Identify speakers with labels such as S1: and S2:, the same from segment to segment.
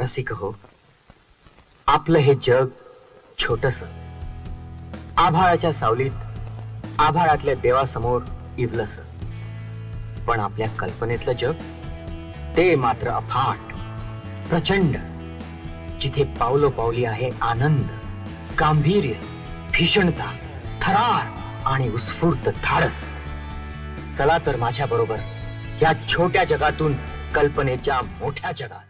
S1: रसिक हो. आपलं हे जग छोटस. आभाळाच्या सावलीत आभाळातल्या देवासमोर इवलस पण आपल्या कल्पनेतलं जग ते मात्र अफाट प्रचंड. जिथे पावलो पावली आहे आनंद गांभीर्य भीषणता थरार आणि उत्स्फूर्त धाडस. चला तर माझ्या बरोबर या छोट्या जगातून कल्पनेच्या मोठ्या जगात.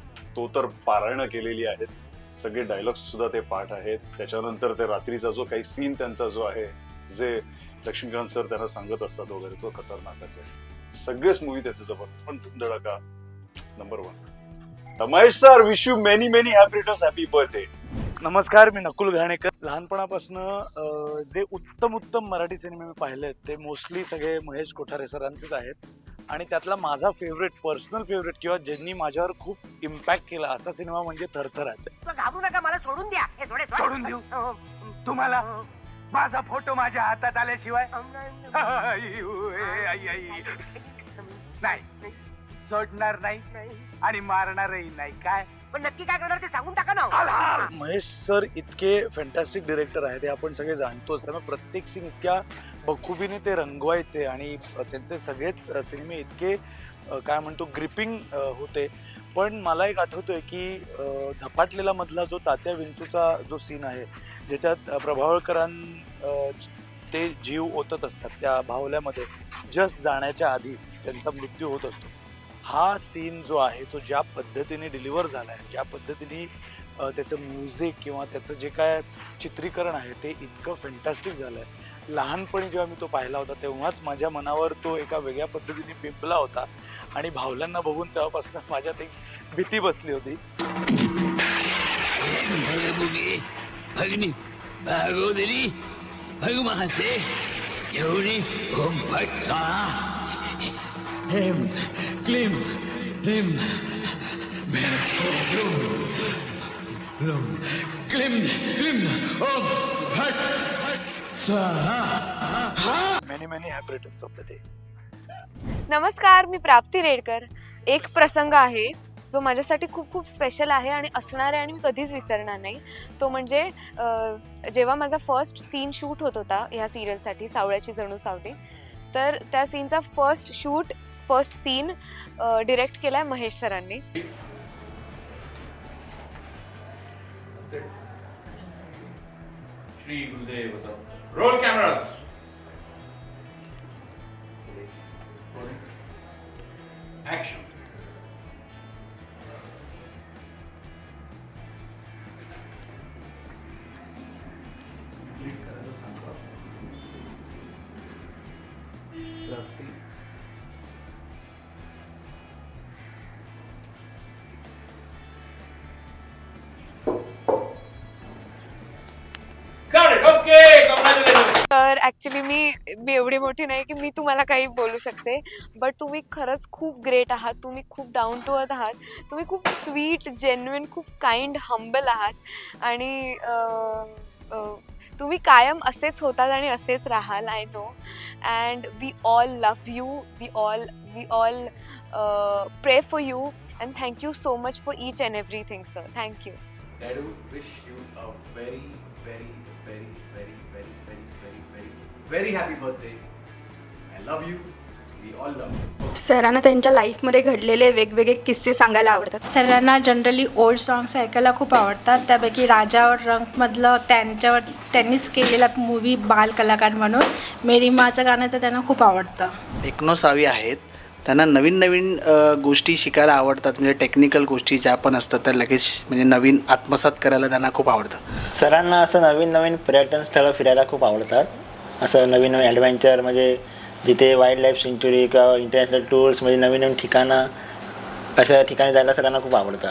S2: तो तर पारायणं केलेली आहेत. सगळे डायलॉग्स सुद्धा ते पाठ आहेत. त्याच्यानंतर ते रात्रीचा जो काही सीन त्यांचा जो आहे जे लक्ष्मीकांत सर त्यांना सांगत असतात वगैरे तो खतरनाकच आहे. सगळेच मूवी त्याचे जबरदस्त. पण Dhoomdhadaka number one Mahesh sir wish you many many happy returns happy birthday
S3: नमस्कार मी नकुल घाणेकर. लहानपणापासून जे उत्तम उत्तम मराठी सिनेमे मी पाहिले आहेत ते मोस्टली सगळे महेश कोठारे सरांचेच आहेत. आणि त्यातला माझा फेवरेट पर्सनल फेवरेट किंवा ज्यांनी माझ्यावर खूप इम्पॅक्ट केला असा सिनेमा म्हणजे थरथराट
S4: तो घाबरू नका मला सोडून द्या. हे थोडे
S5: सोडून देऊ? तुम्हाला? माझा फोटो माझ्या हातात आल्याशिवाय? आई, उय, आई, आई. नाही सोडणार नाही. आणि मारणारही नाही. काय?
S4: पण नक्की काय करणार ते सांगून टाका ना.
S3: महेश सर इतके फॅन्टॅस्टिक डिरेक्टर आहेत हे आपण सगळे जाणतोच त्यामुळे प्रत्येक सीन इतक्या बखुबीने ते रंगवायचे आणि त्यांचे सगळेच सिनेमे इतके काय म्हणतो ग्रिपिंग होते. पण मला एक आठवतोय की झपाटलेला मधला जो तात्या विंचूचा जो सीन आहे ज्याच्यात प्रभावळकरां ते जीव ओतत असतात त्या भावल्यामध्ये जस्ट जाण्याच्या आधी त्यांचा मृत्यू होत असतो. हा सीन जो आहे तो ज्या पद्धतीने डिलिव्हर झाला आहे ज्या पद्धतीने त्याचं म्युझिक किंवा त्याचं जे काय चित्रीकरण आहे ते इतकं फॅन्टॅस्टिक झालं आहे लहानपणी जेव्हा मी तो पाहिला होता तेव्हाच माझ्या मनावर तो एका वेगळ्या पद्धतीने पिंपला होता आणि भावल्यांना बघून तेव्हापासून माझ्यात एक भीती बसली होती.
S6: ह्रीम क्लीम क्लीम क्लीम ओम फट स्वाहा
S3: many many happy returns of the day
S7: नमस्कार मी प्राप्ती रेडकर. एक प्रसंग आहे जो माझ्यासाठी खूप खूप स्पेशल आहे आणि असणार आहे आणि मी कधीच विसरणार नाही. तो म्हणजे जेव्हा माझा फर्स्ट सीन शूट होत होता ह्या सिरियलसाठी सावळ्याची जणू सावली तर त्या सीनचा first shoot first scene direct केलाय महेश सरांनी.
S8: Shri Gurudev roll camera action
S7: actually मी मी एवढी मोठी नाही की मी तुम्हाला काही बोलू शकते. बट तुम्ही खरंच खूप ग्रेट आहात. तुम्ही खूप डाऊन टू अर्थ आहात. तुम्ही खूप स्वीट जेन्युन खूप काइंड हंबल आहात. आणि तुम्ही कायम असेच होतात आणि असेच राहाल I know and we all love you we all we all pray for you and thank you so much for each and everything sir thank you
S8: Dadu, wish you a very, very, very, very, very, very, very, very, very happy birthday. I love you. We all love you.
S9: सरांना त्यांच्या लाईफमध्ये घडलेले वेगवेगळे किस्से सांगायला आवडतात.
S10: सरांना generally old songs ऐकायला खूप आवडतात. त्यापैकी राजावर रंगमधलं त्यांच्यावर त्यांनीच केलेला मूवी बाल कलाकार म्हणून. मेरी माचं गाणं तर त्यांना खूप आवडतं.
S11: एकोणसावी आहेत. त्यांना नवीन नवीन गोष्टी शिकायला आवडतात. म्हणजे टेक्निकल गोष्टी ज्या पण असतात त्या लगेच म्हणजे नवीन आत्मसात करायला त्यांना खूप आवडतं.
S12: सरांना असं नवीन नवीन पर्यटन स्थळं फिरायला खूप आवडतात. असं नवीन नवीन ॲडव्हेंचर म्हणजे जिथे वाईल्ड लाईफ सेंच्युरी किंवा इंटरनॅशनल टूर्स म्हणजे नवीन नवीन ठिकाणं अशा ठिकाणी जायला सरांना खूप आवडतं.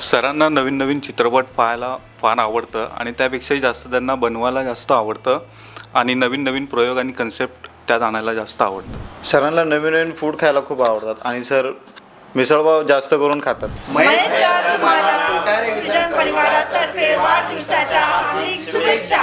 S13: सरांना नवीन नवीन चित्रपट पाहायला फार आवडतं आणि त्यापेक्षाही जास्त त्यांना बनवायला जास्त आवडतं आणि नवीन नवीन प्रयोग आणि कन्सेप्ट त्यात आणायला जास्त आवडतं.
S14: सरांना नवीन नवीन फूड खायला खूप आवडतात आणि सर मिसळपाव जास्त करून खातात.
S9: महेश सर तुम्हाला विजन परिवारातर्फे वाढदिवसाच्या हार्दिक शुभेच्छा.